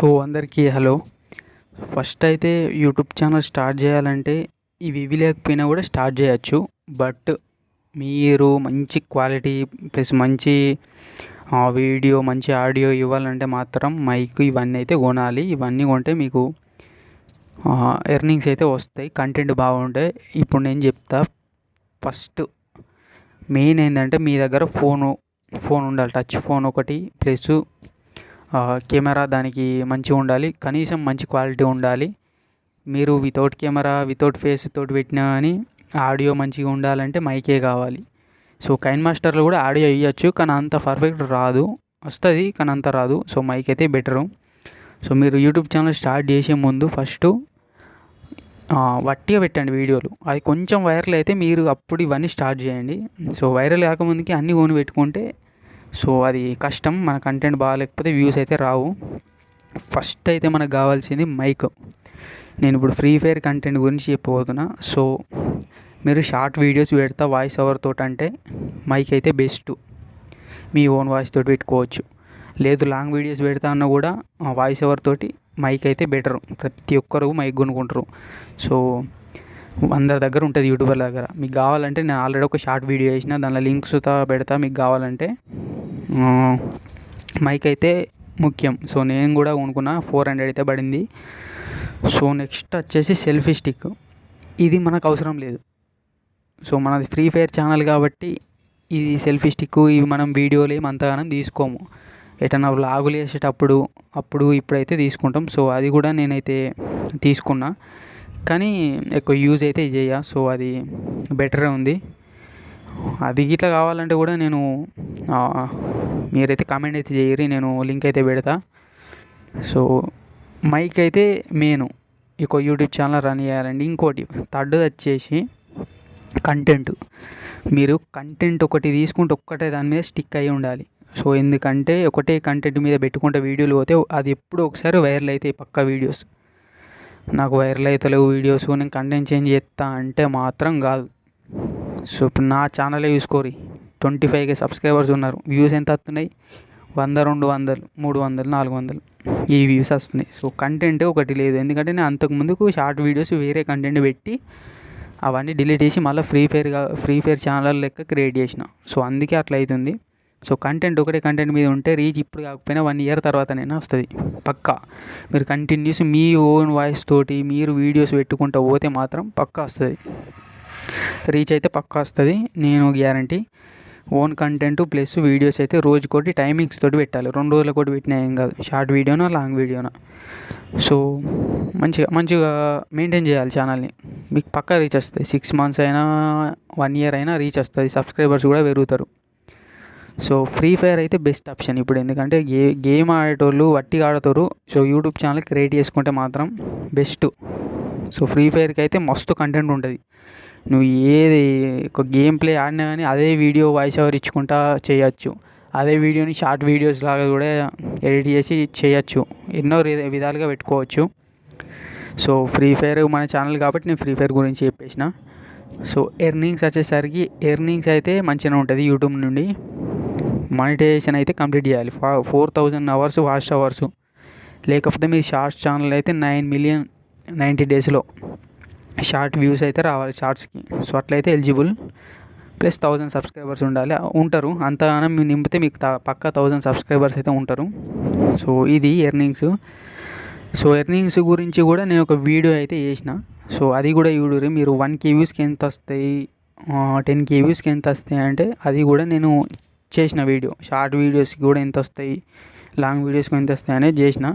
So అందరికీ hello. First అయితే YouTube channel start చేయాలంటే ఇవి ఇవి లేకపోయినా కూడా స్టార్ట్ చేయొచ్చు. బట్ మీరు మంచి క్వాలిటీ ప్లస్ మంచి వీడియో మంచి ఆడియో ఇవ్వాలంటే మాత్రం మైక్ ఇవన్నీ అయితే కొనాలి. ఇవన్నీ కొంటే మీకు ఎర్నింగ్స్ అయితే వస్తాయి. కంటెంట్ బాగుంటే ఇప్పుడు నేను చెప్తా. ఫస్ట్ మెయిన్ ఏంటంటే మీ దగ్గర ఫోను ఫోన్ ఉండాలి. టచ్ ఫోన్ ఒకటి ప్లస్ కెమెరా దానికి మంచిగా ఉండాలి. కనీసం మంచి క్వాలిటీ ఉండాలి. మీరు వితౌట్ కెమెరా వితౌట్ ఫేస్ తోటి పెట్టినా కానీ ఆడియో మంచిగా ఉండాలంటే మైకే కావాలి. సో కైన్ మాస్టర్లో కూడా ఆడియో ఇవ్వచ్చు కానీ అంత పర్ఫెక్ట్ రాదు. వస్తుంది కానీ అంత రాదు. సో మైక్ అయితే బెటరు. సో మీరు యూట్యూబ్ ఛానల్ స్టార్ట్ చేసే ముందు ఫస్ట్ వట్టిగా పెట్టండి వీడియోలు. అది కొంచెం వైరల్ అయితే మీరు అప్పుడు ఇవన్నీ స్టార్ట్ చేయండి. సో వైరల్ కాకముందుకి అన్నీ కొని పెట్టుకుంటే సో అది కష్టం మన కంటెంట్ బాగాలేకపోతే వ్యూస్ అయితే రావు. ఫస్ట్ అయితే మనకు కావాల్సింది మైక్ నేను ఇప్పుడు ఫ్రీ ఫైర్ కంటెంట్ గురించి చెప్పబోతున్నా. సో మీరు షార్ట్ వీడియోస్ పెడతా వాయిస్ ఓవర్ తోటి అంటే మైక్ అయితే బెస్ట్ మీ ఓన్ వాయిస్ తోటి పెట్టుకోవచ్చు. లేదు లాంగ్ వీడియోస్ పెడతా అన్నా కూడా వాయిస్ ఓవర్ తోటి మైక్ అయితే బెటర్ ప్రతి ఒక్కరు మైక్ కొనుక్కుంటారు. సో అందరి దగ్గర ఉంటుంది యూట్యూబర్ దగ్గర. మీకు కావాలంటే నేను ఆల్రెడీ ఒక షార్ట్ వీడియో వేసిన దానిలో లింక్స్ పెడతా. మీకు కావాలంటే మైక్ అయితే ముఖ్యం. సో నేను కూడా కొనుక్కున్న. ఫోర్ హండ్రెడ్ అయితే పడింది. సో నెక్స్ట్ వచ్చేసి సెల్ఫీ స్టిక్. ఇది మనకు అవసరం లేదు. సో మనది ఫ్రీ ఫైర్ ఛానల్ కాబట్టి ఇది సెల్ఫీ స్టిక్ ఇవి మనం వీడియోలు ఏమి అంతగానం తీసుకోము. ఎటన్నా వ్లాగులు వేసేటప్పుడు అప్పుడు ఇప్పుడైతే తీసుకుంటాం. సో అది కూడా నేనైతే తీసుకున్నా. కానీ ఎక్కువ యూజ్ అయితే చేయ. సో అది బెటరే ఉంది. అది ఇట్లా కావాలంటే కూడా నేను మీరైతే కామెంట్ అయితే చేయరు నేను లింక్ అయితే పెడతా. సో మైక్ అయితే మెయిన్ ఇక యూట్యూబ్ ఛానల్ రన్ చేయాలండి. ఇంకోటి థర్డ్ వచ్చేసి కంటెంట్ మీరు కంటెంట్ ఒకటి తీసుకుంటే ఒక్కటే దాని మీద స్టిక్ అయి ఉండాలి. సో ఎందుకంటే ఒకటే కంటెంట్ మీద పెట్టుకుంటే వీడియోలు పోతే అది ఎప్పుడు ఒకసారి వైరల్ అవుతాయి పక్క వీడియోస్ నాకు వైరల్ అవుతలేవు వీడియోస్ నేను కంటెంట్ చేంజ్ చేస్తా అంటే మాత్రం కాదు. సో ఇప్పుడు నా ఛానలే చూసుకోరి ట్వంటీ ఫైవ్కే సబ్స్క్రైబర్స్ ఉన్నారు. వ్యూస్ ఎంత వస్తున్నాయి? వంద రెండు వందలు మూడు వందలు నాలుగు వందలు. ఈ వ్యూస్ వస్తున్నాయి. సో కంటెంట్ ఒకటి లేదు. ఎందుకంటే నేను అంతకుముందుకు షార్ట్ వీడియోస్ వేరే కంటెంట్ పెట్టి అవన్నీ డిలీట్ చేసి మళ్ళీ ఫ్రీ ఫైర్గా ఫ్రీ ఫైర్ ఛానల్ లెక్క క్రియేట్ చేసిన. సో అందుకే అట్లా అవుతుంది సో కంటెంట్ ఒకటే కంటెంట్ మీద ఉంటే రీచ్ ఇప్పుడు కాకపోయినా వన్ ఇయర్ తర్వాతనైనా వస్తుంది. పక్కా. మీరు కంటిన్యూస్ మీ ఓన్ వాయిస్ తోటి మీరు వీడియోస్ పెట్టుకుంటూ పోతే మాత్రం పక్కా వస్తుంది. రీచ్ అయితే పక్కా వస్తుంది. నేను guarantee. Own content plus videos అయితే రోజుకోటి టైమింగ్స్ తోటి పెట్టాలి. రెండు రోజుల కోటి పెట్టినా ఏం కాదు. షార్ట్ వీడియోనా లాంగ్ వీడియోనా? సో మంచిగా మంచిగా మెయింటైన్ చేయాలి ఛానల్ని. మీకు పక్కా రీచ్ వస్తుంది. సిక్స్ మంత్స్ అయినా వన్ ఇయర్ అయినా రీచ్ వస్తుంది. సబ్స్క్రైబర్స్ కూడా పెరుగుతారు. సో ఫ్రీ ఫైర్ అయితే బెస్ట్ ఆప్షన్ ఇప్పుడు. ఎందుకంటే గే గేమ్ ఆడేటోళ్ళు వట్టి ఆడతారు. సో యూట్యూబ్ ఛానల్ క్రియేట్ చేసుకుంటే మాత్రం బెస్ట్. సో ఫ్రీ ఫైర్కి అయితే మస్తు కంటెంట్ ఉంటుంది. నువ్వు ఏది ఒక గేమ్ ప్లే ఆడినా కానీ అదే వీడియో వాయిస్ ఓవర్ ఇచ్చుకుంటా చేయొచ్చు. అదే వీడియోని షార్ట్ వీడియోస్ లాగా కూడా ఎడిట్ చేసి చేయొచ్చు. ఎన్నో విధాలుగా పెట్టుకోవచ్చు. సో ఫ్రీ ఫైర్ మన ఛానల్ కాబట్టి నేను ఫ్రీ ఫైర్ గురించి చెప్పేసిన. సో ఎర్నింగ్స్ వచ్చేసరికి ఎర్నింగ్స్ అయితే మంచిగా ఉంటుంది యూట్యూబ్ నుండి. మానిటైజేషన్ అయితే కంప్లీట్ చేయాలి. Four thousand hours watch hours లేకపోతే మీరు షార్ట్స్ ఛానల్ అయితే నైన్ మిలియన్ నైంటీ డేస్లో షార్ట్ వ్యూస్ అయితే రావాలి షార్ట్స్కి. సో అట్లయితే ఎలిజిబుల్. ప్లస్ థౌజండ్ సబ్స్క్రైబర్స్ ఉండాలి. ఉంటారు. అంతగానం మీరు నింపితే మీకు పక్క థౌజండ్ సబ్స్క్రైబర్స్ అయితే ఉంటారు. సో ఇది ఎర్నింగ్స్. సో ఎర్నింగ్స్ గురించి కూడా నేను ఒక వీడియో అయితే చేసిన. సో అది కూడా చూడరు మీరు వన్ కే వ్యూస్కి ఎంత వస్తాయి? టెన్ కే వ్యూస్కి ఎంత వస్తాయి అంటే అది కూడా నేను చేసిన వీడియో. షార్ట్ వీడియోస్కి కూడా ఎంత వస్తాయి? లాంగ్ వీడియోస్కి ఎంత వస్తాయి అనేది చేసిన.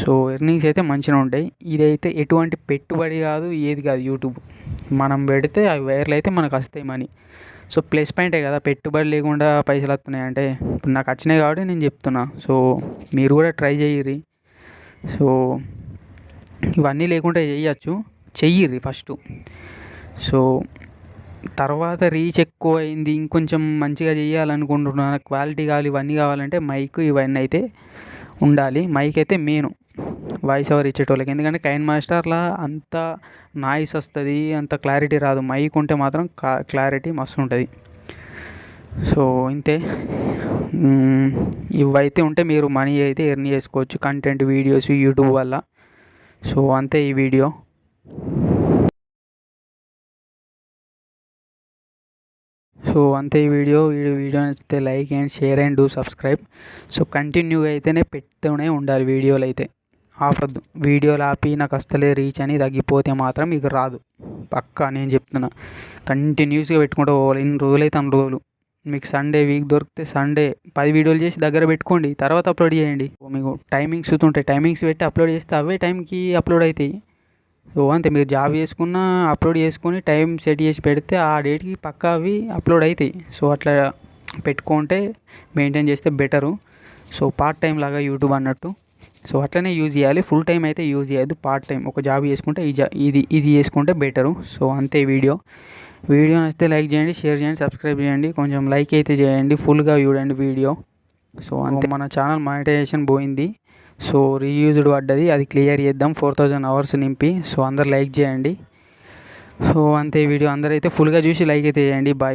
సో ఎర్నింగ్స్ అయితే మంచిగా ఉంటాయి. ఇదైతే ఎటువంటి పెట్టుబడి కాదు ఏది కాదు యూట్యూబ్. మనం పెడితే అవి వైర్లు అయితే మనకు వస్తాయి మనీ. సో ప్లస్ పాయింటే కదా పెట్టుబడి లేకుండా పైసలు వస్తున్నాయి అంటే ఇప్పుడు నాకు వచ్చినాయి కాబట్టి నేను చెప్తున్నా. సో మీరు కూడా ట్రై చేయరి సో ఇవన్నీ లేకుండా చేయొచ్చు. చెయ్యిర్రి ఫస్ట్. సో తర్వాత రీచ్ ఎక్కువ అయింది ఇంకొంచెం మంచిగా చేయాలనుకుంటున్నా క్వాలిటీ కావాలి ఇవన్నీ కావాలంటే మైక్ ఇవన్నీ అయితే ఉండాలి. మైక్ అయితే మెయిన్ వాయిస్ ఓవర్ ఇచ్చేటోళ్ళకి. ఎందుకంటే కైన్ మాస్టర్లా అంత నాయిస్ వస్తుంది అంత క్లారిటీ రాదు. మైక్ ఉంటే మాత్రం క్లారిటీ మస్తు ఉంటుంది. సో ఇంతే. ఇవైతే ఉంటే మీరు మనీ అయితే ఎర్న్ చేసుకోవచ్చు. కంటెంట్ వీడియోస్ యూట్యూబ్ వల్ల. సో అంతే ఈ వీడియో సో అంతే ఈ వీడియో. వీడియో వీడియో నచ్చితే like and share and do subscribe. So కంటిన్యూగా అయితేనే పెడుతూనే ఉండాలి వీడియోలు అయితే. ఆపద్దు. వీడియోలు ఆపి నాకు అస్తలే రీచ్ అని తగ్గిపోతే మాత్రం మీకు రాదు. పక్కా నేను చెప్తున్నా. కంటిన్యూస్గా పెట్టుకుంటూ పోవాలి ఇన్ని రోజులైతే అన్ని రోజులు. మీకు సండే వీక్ దొరికితే సండే పది వీడియోలు చేసి దగ్గర పెట్టుకోండి. తర్వాత అప్లోడ్ చేయండి. మీకు టైమింగ్స్ ఉంటాయి టైమింగ్స్ పెట్టి అప్లోడ్ చేస్తే అవే టైంకి అప్లోడ్ అవుతాయి. ఓ అంతే. మీరు జాబ్ చేసుకున్న అప్లోడ్ చేసుకొని టైం సెట్ చేసి పెడితే ఆ డేట్కి పక్కా అవి అప్లోడ్ అవుతాయి సో అట్లా పెట్టుకుంటే మెయింటైన్ చేస్తే బెటరు. సో పార్ట్ టైం లాగా యూట్యూబ్ అన్నట్టు. సో అట్లనే యూజ్ చేయాలి. ఫుల్ టైం అయితే యూజ్ చేయొద్దు. పార్ట్ టైం ఒక జాబ్ చేసుకుంటే ఈ జా ఇది ఇది చేసుకుంటే బెటరు. సో అంతే వీడియో. వీడియో నచ్చితే లైక్ చేయండి షేర్ చేయండి సబ్స్క్రైబ్ చేయండి. కొంచెం లైక్ అయితే చేయండి. ఫుల్గా చూడండి వీడియో. సో అంతే. మన ఛానల్ మానిటైజేషన్ పోయింది. సో రీయూజ్డ్ పడ్డది. అది క్లియర్ చేద్దాం. ఫోర్ థౌజండ్ అవర్స్ నింపి. సో అందరు లైక్ చేయండి. సో అంతే వీడియో. అందరైతే ఫుల్గా చూసి లైక్ అయితే చేయండి. బాయ్.